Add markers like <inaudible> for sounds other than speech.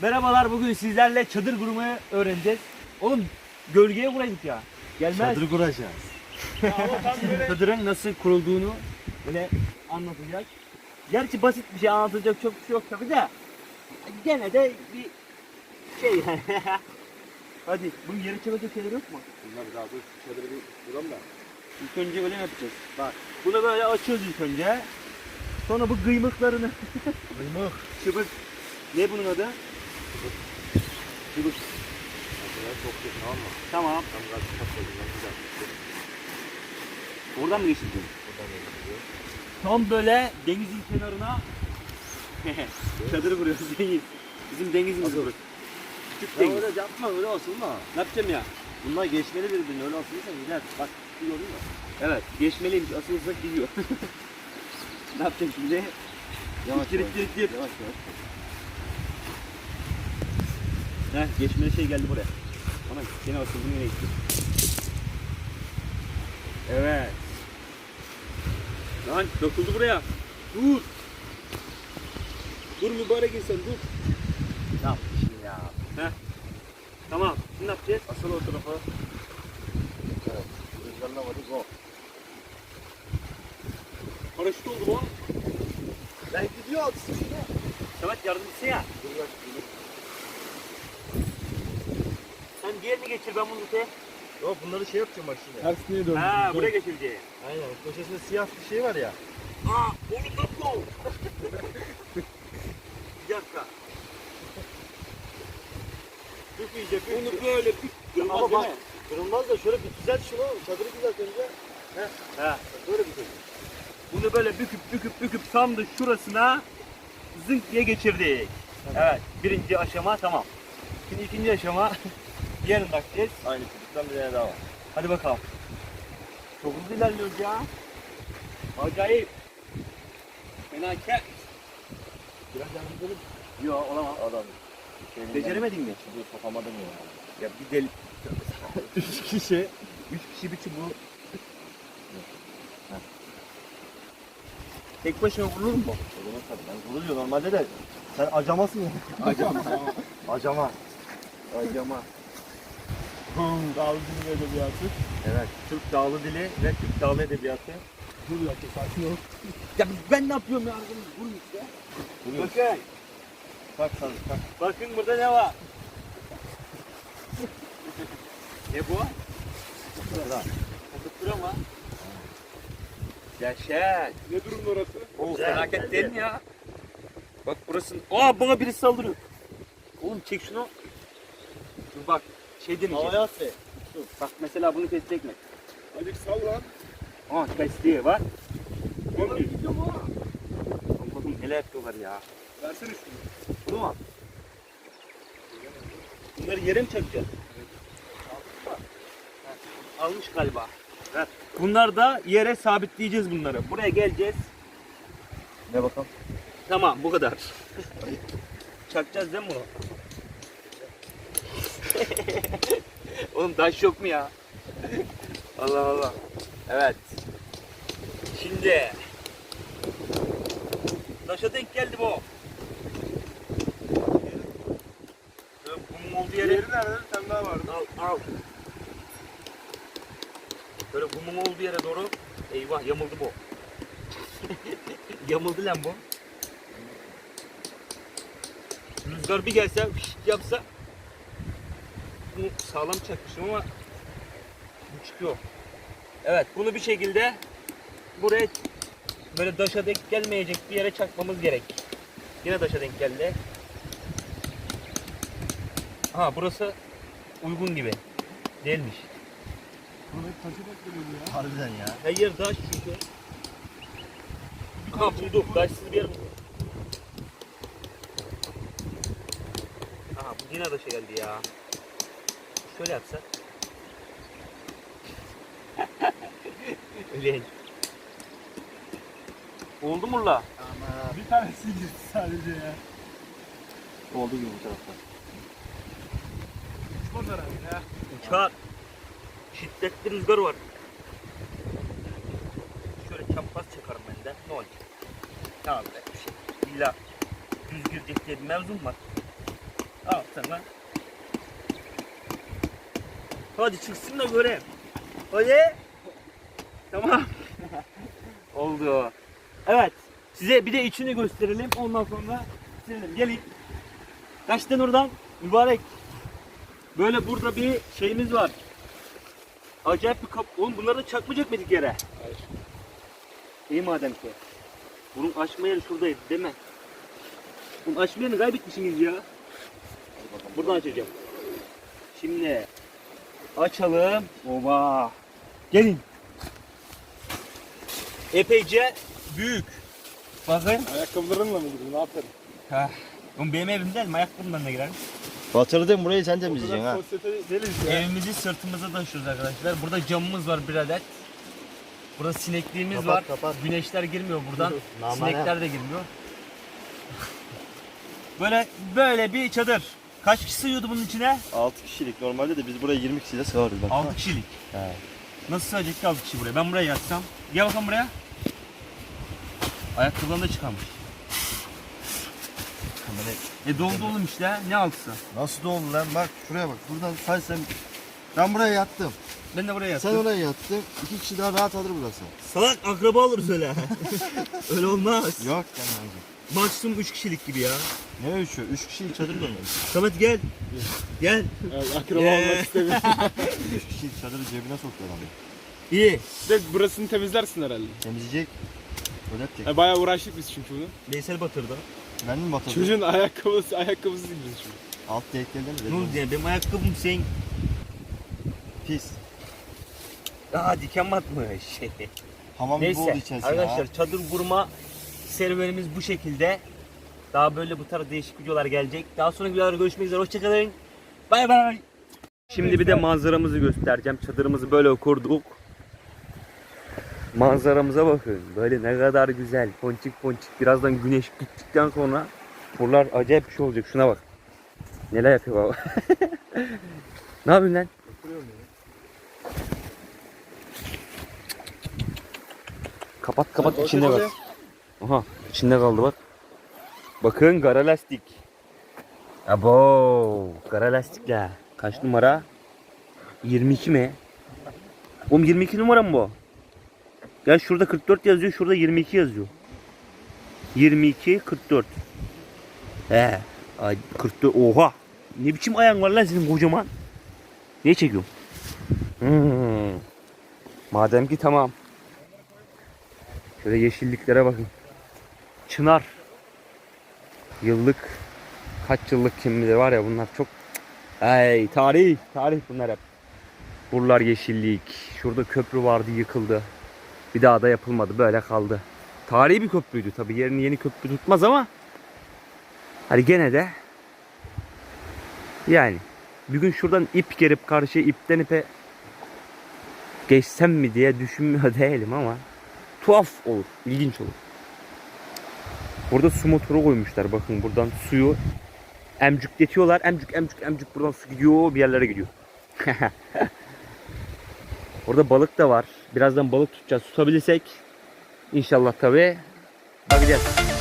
Merhabalar bugün sizlerle çadır kurmayı öğreneceğiz. Oğlum gölgeye vuraydık ya. Gelmez. Çadır kuracağız. <laughs> Çadırın nasıl kurulduğunu böyle anlatacak. Gerçi basit bir şey anlatacak çok bir şey yok tabii de. Gene de bir şey yani. <laughs> Hadi bunun yeri çabuk şeyler yok mu? Bunlar daha dur çadırı bir kuralım da. İlk önce öyle mi yapacağız? Bak bunu böyle açıyoruz ilk önce. Sonra bu kıymıklarını Kıymık. <laughs> çıbık. Ne bunun adı? İyi tamam mı? Tamam. Tam gaz kapatıyor. Güzel. Oradan mı geçirdin? Buradan da gidiyor. Tam böyle denizin kenarına <laughs> çadır kuruyoruz deniz. Bizim denizimiz burası. Küçük Ya deniz. öyle yapma öyle asılma. Ne yapacağım ya? Bunlar geçmeli birbirine öyle asılırsan gider. Bak gördün mü? Evet, geçmeliymiş. Asılırsak gidiyor. <laughs> ne yapacağım şimdi? Yavaş yavaş. Yavaş yavaş. Heh, geçmeli şey geldi buraya. Ana yine asıldım yine gitti. Evet. Lan dokundu buraya. Dur. Dur mübarek insan dur. Ne yapmışsın ya? Tamam. Şimdi ne yapacağız? Asıl o tarafa. Evet. Rüzgarla hadi go. Paraşüt oldu bu. Ben gidiyor. Samet yardımcısı ya. Dur bak dur. Sen diğerini geçir ben bunu tutayım. Yok bunları şey yapacağım bak şimdi. Tersine dön. Ha buraya geçireceğim. Aynen. Köşesinde siyah bir şey var ya. Aa oğlum yapma o. Bir dakika. Dökmeyecek. Bunu böyle bir Ama Ama bak. Kırılmaz da şöyle bir düzelt şunu. Çadırı düzelt önce. Ha. Böyle bir şey. Bunu böyle büküp büküp büküp tam da şurasına zınk diye geçirdik. Evet. Birinci aşama tamam. Şimdi ikinci aşama yarın takacağız. Aynı çocuktan bir tane daha var. Hadi bakalım. Çok hızlı ilerliyoruz ya. Acayip. Felaket. Biraz yardım edelim. Yok olamaz. Adam. Şeyinden- Beceremedin mi? Çubuğu sokamadım ya. Ya bir deli. <laughs> üç kişi. Üç kişi bir çubuğu. Tek başına vurulur mu? Olur tabii. Ben vuruluyor normalde de. Sen acamasın ya. <laughs> Acama. Acama. Acama. Dağlı Cumhur Edebiyatı. Evet. Türk Dağlı Dili ve Türk Dağlı Edebiyatı. Dur bir dakika sakin ol. <laughs> Ya ben ne yapıyorum ya? Vurun işte. Bakın. Kalk sen kalk. Bakın burada ne var? <laughs> ne bu? Sıra. Fındık ama. Yaşa. Ne durumda orası? O felaket değil mi ya? Bak burası. Aa bana birisi saldırıyor. Oğlum çek şunu. Şey deneyeceğim. Havaya at be. Bak mesela bunu kesecek mi? Azıcık sal lan. Aa kestiği var. Oğlum gidiyor mu? Oğlum neler yapıyorlar ya. Versene şunu. Bu mu? Bunları yere mi çakacağız? Almış galiba. Evet. Bunlar da yere sabitleyeceğiz bunları. Buraya geleceğiz. Ne bakalım? Tamam bu kadar. Çakacağız değil mi bunu? <laughs> Oğlum taş yok mu ya? Allah Allah. Evet. Şimdi taşa denk geldi bu. Şöyle Kumun olduğu yere Diğeri nerede? Bir tane daha vardı. al al. Böyle kumun olduğu yere doğru. Eyvah yamuldu bu. <laughs> yamuldu lan bu. Rüzgar bir gelse fişt yapsa bunu sağlam çakmışım ama bu çıkıyor. Evet bunu bir şekilde buraya böyle daşa denk gelmeyecek bir yere çakmamız gerek. Yine daşa denk geldi. Ha burası uygun gibi. Değilmiş. Hep taşı geliyor bu ya. Harbiden ya. Her yer taş çünkü. Aha bulduk. Taşsız bir yer bulduk. Aha bu yine taşa geldi ya. Şöyle yapsak. <laughs> Öyle. Oldu mu la? Ama. Bir tanesi girdi sadece ya. Oldu gibi bu tarafta. Uçmaz herhalde ya. Uçar. Şiddetli rüzgar var. Şöyle çapraz çakarım ben de. Ne olacak? Tamam be bir şey. İlla düz girecek diye bir mevzum var. Al sana. Hadi çıksın da göreyim. Hadi. Tamam. <laughs> Oldu. Evet. Size bir de içini gösterelim. Ondan sonra silelim. Gelin. Kaçtın oradan? Mübarek. Böyle burada bir şeyimiz var. Acayip bir kap... Oğlum bunları da çakmayacak mıydık yere? Hayır. İyi madem ki. Bunun açma yeri şuradaydı değil mi? Bunun açma yerini kaybetmişsiniz ya. Buradan açacağım. Şimdi açalım. Oba. Gelin. Epeyce büyük. Bakın. Ayakkabılarınla mı girdin? Ne yaparım? Ha. Oğlum benim evim değil mi? Ayakkabımdan da girer. Batırdın burayı sen temizleyeceksin ha. ya. Evimizi sırtımıza taşıyoruz arkadaşlar. Burada camımız var bir adet. Burada sinekliğimiz Kapat, var. kapat. Güneşler girmiyor buradan. <laughs> Namane. Sinekler de girmiyor. <laughs> böyle böyle bir çadır. Kaç kişi sığıyordu bunun içine? 6 kişilik normalde de biz buraya 20 kişiyle sığarız bak. 6 kişilik. He. Nasıl sığacak ki 6 kişi buraya? Ben buraya yatsam. Gel bakalım buraya. Ayakkabıdan da çıkarmış. E doldu oğlum işte. Ne altısı? Nasıl doldu lan bak şuraya bak buradan sen ben buraya yattım. Ben de buraya Sen yattım. oraya yattın. İki kişi daha rahat alır burası. Salak akraba oluruz öyle. <laughs> öyle olmaz. Yok yani. Maksimum 3 kişilik gibi ya. Ne üçü? Üç kişilik çadır da olmaz. Samet gel. Gel. Evet, akraba Ee. olmak istemiyorum. Üç kişilik çadırı cebine soktu adam. İyi. De burasını temizlersin herhalde. Temizleyecek. Ödetecek. Ya bayağı uğraştık biz çünkü bunu. Veysel batırdı. Ben mi batırdım? Çocuğun ayakkabısı ayakkabısı değil biz şimdi. Alt deliklerden mi? Ne oldu ya? Benim ayakkabım sen... Pis. Aa diken batmış. Hamam gibi oldu Neyse içerisi arkadaşlar ya. çadır kurma serüvenimiz bu şekilde. Daha böyle bu tarz değişik videolar gelecek. Daha sonra videolarda görüşmek üzere. Hoşçakalın. Bay bay. Şimdi bir de manzaramızı göstereceğim. Çadırımızı böyle kurduk. Manzaramıza bakın. Böyle ne kadar güzel. Ponçik ponçik. Birazdan güneş gittikten sonra buralar acayip bir şey olacak. Şuna bak. Neler yapıyor baba. <laughs> ne yapıyorsun lan? Kapat kapat içinde bak. Aha içinde kaldı bak. Bakın kara lastik. Abo kara lastikler. Kaç numara? 22 mi? Oğlum 22 numara mı bu? Ya şurada 44 yazıyor, şurada 22 yazıyor. 22 44. He. Ay 44. Oha. Ne biçim ayağın var lan senin kocaman? Niye çekiyorsun? Hmm. Madem ki tamam. Şöyle yeşilliklere bakın. Çınar. Yıllık kaç yıllık kim bilir var ya bunlar çok Ay tarih, tarih bunlar hep. Buralar yeşillik. Şurada köprü vardı yıkıldı. Bir daha da yapılmadı böyle kaldı. Tarihi bir köprüydü tabi yerini yeni köprü tutmaz ama hani gene de yani bir gün şuradan ip gerip karşıya ipten ipe geçsem mi diye düşünmüyor <laughs> değilim ama tuhaf olur, ilginç olur. Burada su motoru koymuşlar bakın buradan suyu emcükletiyorlar. Emcük emcük emcük buradan su gidiyor bir yerlere gidiyor. <laughs> Orada balık da var. Birazdan balık tutacağız. Tutabilirsek inşallah tabii. Bakacağız.